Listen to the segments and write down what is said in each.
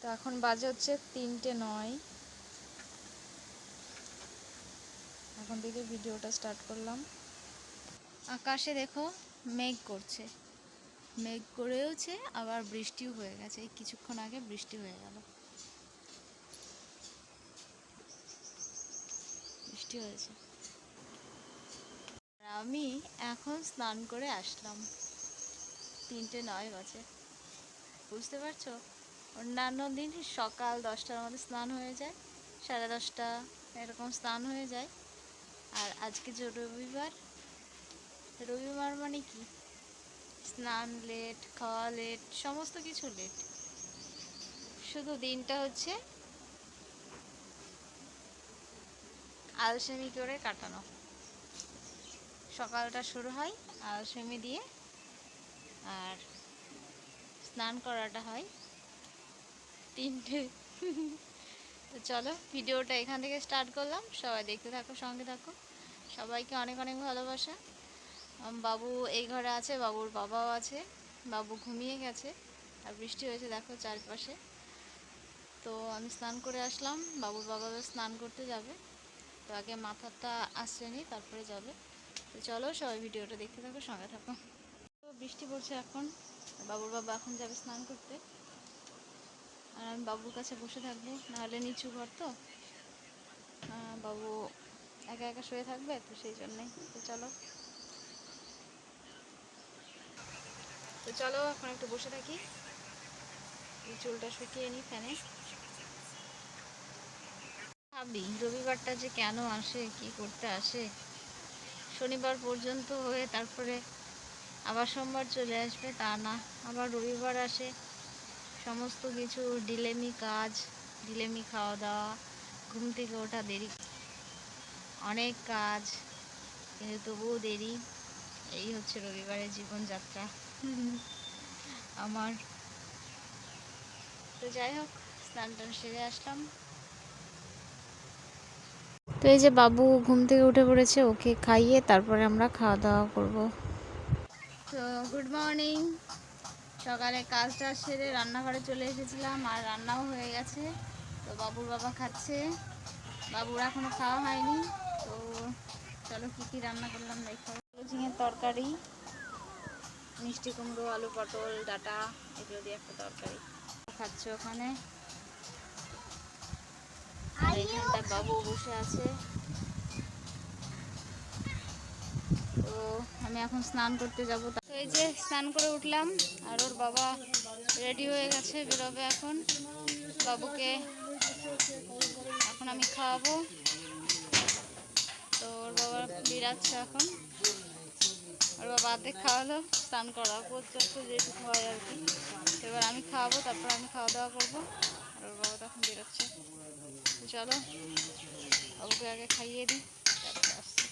তো এখন বাজে হচ্ছে তিনটে নয়। এখন থেকে ভিডিওটা স্টার্ট করলাম। আকাশে দেখো মেঘ করছে। মেঘ করেওছে, আবার বৃষ্টিও হয়ে গেছে। এই কিছুক্ষণ আগে বৃষ্টি হয়ে গেল। বৃষ্টি হয়েছে। আমি এখন স্নান করে আসলাম। তিনটে নয় বাজে। বুঝতে পারছ? অন্যান্য দিন সকাল দশটার মধ্যে স্নান হয়ে যায়, সাড়ে দশটা এরকম স্নান হয়ে যায়। আর আজকে যে রবিবার রবিবার মানে কি? স্নান লেট খাওয়া লেট সমস্ত কিছু লেট শুধু দিনটা হচ্ছে আলসেমি করে কাটানো। সকালটা শুরু হয় আলসেমি দিয়ে, আর স্নান করাটা হয় তিনটে। তো চলো, ভিডিওটা এখান থেকে স্টার্ট করলাম। সবাই দেখতে থাকো, সঙ্গে থাকো। সবাইকে অনেক অনেক ভালোবাসা। বাবু এই ঘরে আছে, বাবুর বাবাও আছে। বাবু ঘুমিয়ে গেছে, আর বৃষ্টি হয়েছে, দেখো চারপাশে। তো আমি স্নান করে আসলাম, বাবুর বাবাও স্নান করতে যাবে। তো আগে মাথাটা আসছে নি তারপরে যাবে। তো চলো, সবাই ভিডিওটা দেখতে থাকো, সঙ্গে থাকো। তো বৃষ্টি পড়ছে এখন বাবুর বাবা এখন যাবে স্নান করতে। আর আমি বাবুর কাছে বসে থাকব, নাহলে নিচু ঘর তো। বাবু একা একা শুয়ে থাকবে, তো সেই জন্যই। তো চলো। তো চলো, এখন একটু বসে থাকি। এই চুলটা শুকিয়ে নিই ফ্যানে। ভাবি, রবিবারটা যে কেন আসে, কি করতে আসে? শনিবার পর্যন্ত হয়ে তারপরে আবার সোমবার চলে আসবে, তা না। আবার রবিবার আসে সমস্ত কিছু, ডিলেমি কাজ, ডিলেমি খাওয়া দাওয়া ঘুম থেকে ওঠা দেরি। অনেক কাজ, কিন্তু তবুও দেরি। এই হচ্ছে রবিবারের জীবনযাত্রা। আমার তো যাই হোক, স্নান টান সেরে আসলাম। তো এই যে বাবু ঘুম থেকে উঠে পড়েছে, ওকে খাইয়ে তারপরে আমরা খাওয়া দাওয়া করব। তো গুড মর্নিং। সকালে কাজ টাজ সেরে রান্নাঘরে চলে এসেছিলাম আর রান্নাও হয়ে গেছে। তো বাবুর বাবা খাচ্ছে। বাবুর এখনও খাওয়া হয়নি। তো চলো কী কী রান্না করলাম দেখো। ঝিঙের তরকারি, মিষ্টি কুমড়ো, আলু পটল, ডাটা, এগুলো দিয়ে একটা তরকারি। খাচ্ছে ওখানে? এখানটা বাবু বসে আছে। তো আমি এখন স্নান করতে যাব তো এই যে স্নান করে উঠলাম, আর ওর বাবা রেডি হয়ে গেছে, বেরোবে এখন। বাবুকে এখন আমি খাওয়াবো। তো ওর বাবা বিরাচ্ছে এখন। ওর বাবা অর্ধেক খাওয়ালো, স্নান করা পর্যন্ত যেটুকু হয় আর কি। এবার আমি খাওয়াবো, তারপর আমি খাওয়া দাওয়া করব। আর ওর বাবা তখন বেরোচ্ছে। চলো, বাবুকে আগে খাইয়ে দিই তারপরে আসছি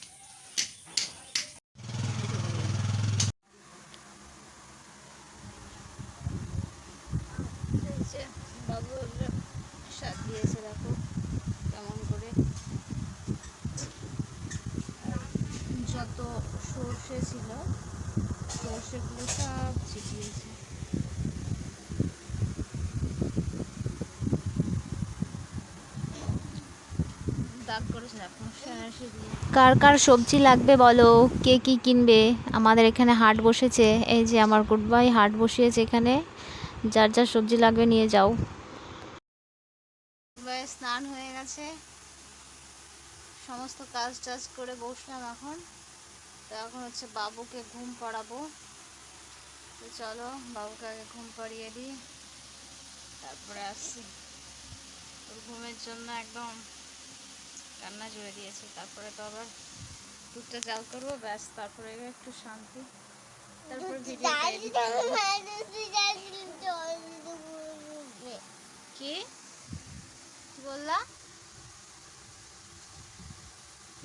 এই যে বাবুর স্বাদ দিয়েছে, দেখো কেমন করে। যত সর্ষে ছিল সর্ষেগুলো সব ছিটিয়েছে। কার কার সবজি লাগবে বলো? কে কি কিনবে? আমাদের এখানে হাট বসেছে। এই যে আমার গুড বাই হাট বসিয়েছে এখানে। যার যার সবজি লাগবে নিয়ে যাও এবার স্নান হয়ে গেছে সমস্ত কাজ টাজ করে বসলাম এখন। তো এখন হচ্ছে বাবুকে ঘুম পাড়াবো। তো চলো বাবুকে আগে ঘুম পাড়িয়ে দিই। তারপরে আসছি। ওর ঘুমের জন্য একদম কান্না জুড়ে দিয়েছে। তারপরে তো আবার দুধটা জাল করব ব্যাস তারপরে একটু শান্তি। তারপরে ভিডিও কি বললা?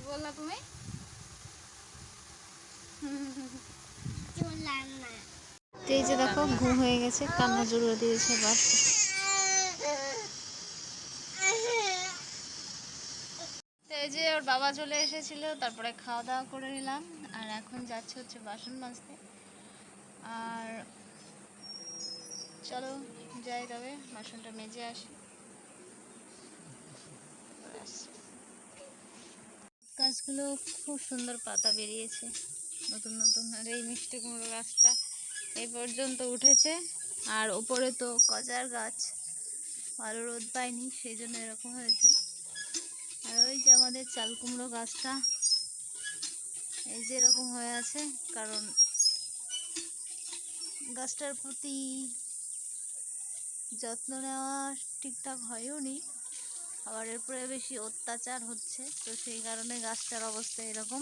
বললা তুমি? তো এই যে দেখো ঘুম হয়ে গেছে কান্না জুড়ে দিয়েছে এবার। এই যে ওর বাবা চলে এসেছিল তারপরে খাওয়া দাওয়া করে নিলাম। আর এখন যাচ্ছে হচ্ছে বাসন মাজতে। আর চলো যাই তবে বাসনটা মেজে আসি। গাছগুলো খুব সুন্দর পাতা বেরিয়েছে। নতুন নতুন আর এই মিষ্টি কুমড়ো গাছটা এই পর্যন্ত উঠেছে। আর ওপরে তো কজার গাছ। ভালো রোদ পায়নি সেই জন্য এরকম হয়েছে। আর ওই যে আমাদের চাল কুমড়ো গাছটা, এই যে এরকম হয়ে আছে, কারণ গাছটার প্রতি যত্ন নেওয়া ঠিকঠাক হয়ও নি। আবার এরপরে বেশি অত্যাচার হচ্ছে তো সেই কারণে গাছটার অবস্থা এরকম।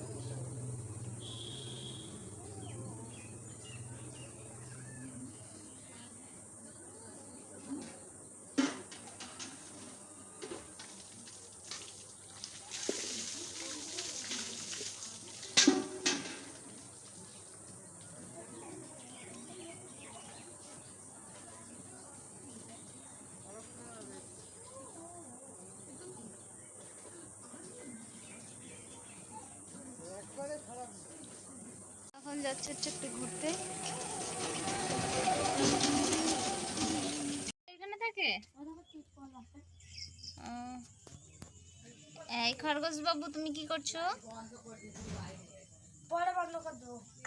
যাচ্ছে হচ্ছে একটু ঘুরতে। এখানে থাকে? এই খরগোশ বাবু তুমি কি করছ?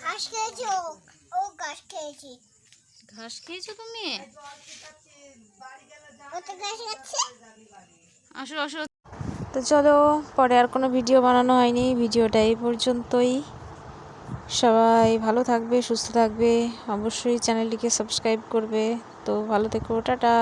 ঘাস খেয়েছি? ও ঘাস খেয়েছি। ঘাস খেয়েছো তুমি? আসো আসো। তো চলো পরে আর কোনো ভিডিও বানানো হয়নি। ভিডিওটা এই পর্যন্তই। সবাই ভালো থাকবে সুস্থ থাকবে। অবশ্যই চ্যানেলটিকে সাবস্ক্রাইব করবে। তো ভালো থেকো টাটা।